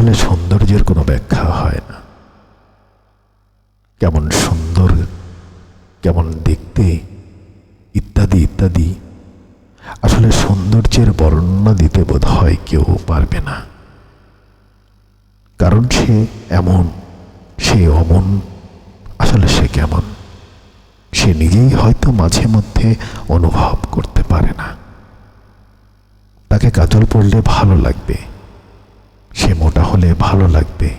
আসলে সৌন্দর্যের কোনো ব্যাখ্যা হয় না। কেমন সুন্দর, কেমন দেখতে, ইত্যাদি ইত্যাদি। আসলে সৌন্দর্যের বর্ণনা দিতে বোধ হয় কেউ পারবে না। কারণ সে এমন, সে অমন, আসলে সে কেমন, সে নিজেই হয়তো মাঝে মধ্যে অনুভব করতে পারে না। তাকে কাজল পড়লে ভালো লাগবে। সে মোটা হলে ভালো লাগবে।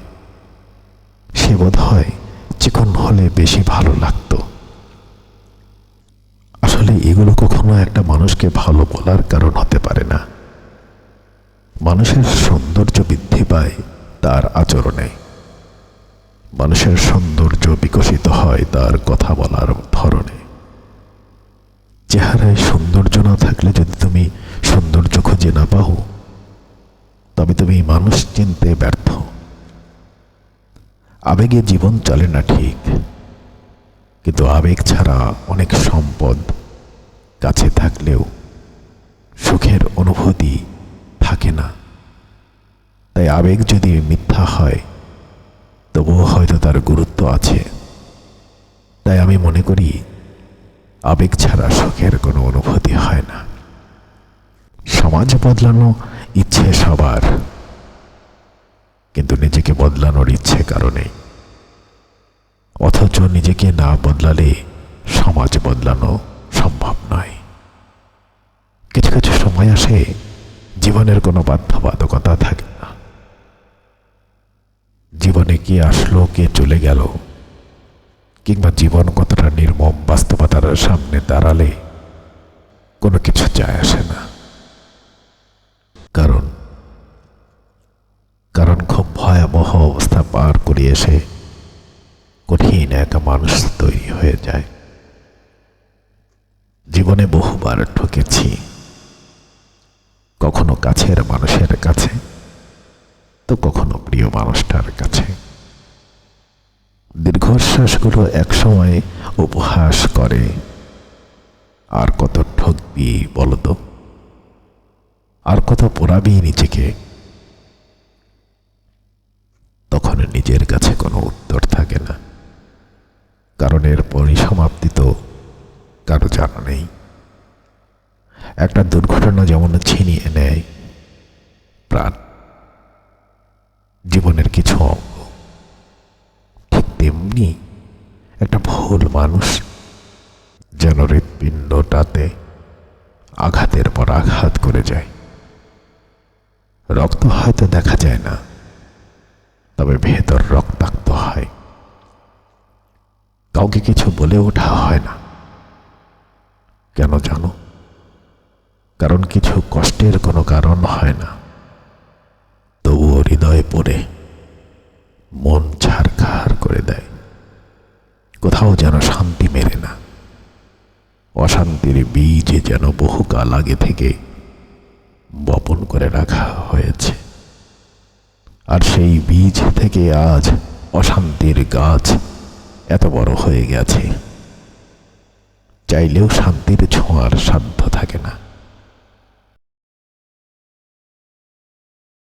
সে বোধ হয় চিকন হলে বেশি ভালো লাগতো। আসলে এগুলো কখনো একটা মানুষকে ভালো বলার কারণ হতে পারে না। মানুষের সৌন্দর্য বৃদ্ধি পায় তার আচরণে। মানুষের সৌন্দর্য বিকশিত হয় তার কথা বলার ধরনে। চেহারায় সৌন্দর্য না থাকলে যদি তুমি সৌন্দর্য খুঁজে না পাও তবে তুমি মানুষ চিনতে ব্যর্থ। আবেগে জীবন চলে না ঠিক। কিন্তু আবেগ ছাড়া অনেক সম্পদ কাছে থাকলেও সুখের অনুভূতি থাকে না। তাই আবেগ যদি মিথ্যা হয়, তবুও হয়তো তার গুরুত্ব আছে। তাই আমি মনে করি, আবেগ ছাড়া সুখের কোনো অনুভূতি হয় না। সমাজ বদলানো ইচ্ছে সবার, কিন্তু নিজেকে বদলানোর ইচ্ছে কারণে। অথচ নিজেকে না বদলালে সমাজ বদলানো সম্ভব নয়। কিছু কিছু সময় আসে, জীবনের কোনো বাধ্যবাধকতা থাকে না। জীবনে কে আসলো, কে চলে গেল, কিংবা জীবন কতটা নির্মম, বাস্তবতার সামনে দাঁড়ালে কোনো কিছু যায় আসে না কারণ কারণ খুব ভয়াবহ অবস্থা পার করে এসে কঠিন এক মানুষ তৈরি হয়ে যায়। জীবনে বহুবার ঠকেছি। কখনো কাছের মানুষের কাছে, তো কখনো প্রিয় মানুষটার কাছে। দীর্ঘশ্বাসগুলো একসময় উপহাস করে, আর কত ঠকবি বলতো? আর কত পোড়াবি নিজেকে? নিজের কাছে কোনো উত্তর থাকে না। কারণ এর পরিসমাপ্তি তো কারও জানা নেই। একটা দুর্ঘটনা যেমন ছিনিয়ে নেয় প্রাণ, জীবনের কিছু অঙ্গ, ঠিক তেমনি একটা ভুল মানুষ যেন হৃৎপিণ্ডটাতে আঘাতের পর আঘাত করে যায়। রক্ত হয়তো দেখা যায় না তবে ভেতর রক্তাক্ত হয়। কাউকে কিছু বলে ওঠা হয় না। কেন জানো? কারণ কিছু কষ্টের কোনো কারণ হয় না। তবুও হৃদয়ে পড়ে মন ছাড়খাড় করে দেয়। কোথাও যেন শান্তি মেরে না। অশান্তির বীজ যেন বহুকাল আগে থেকে বপন করে রাখা হয়েছে। আর সেই বীজ থেকে আজ অশান্তির গাছ এত বড় হয়ে গেছে। চাইলেও শান্তির ছোঁয়ার সাধ্য থাকে না।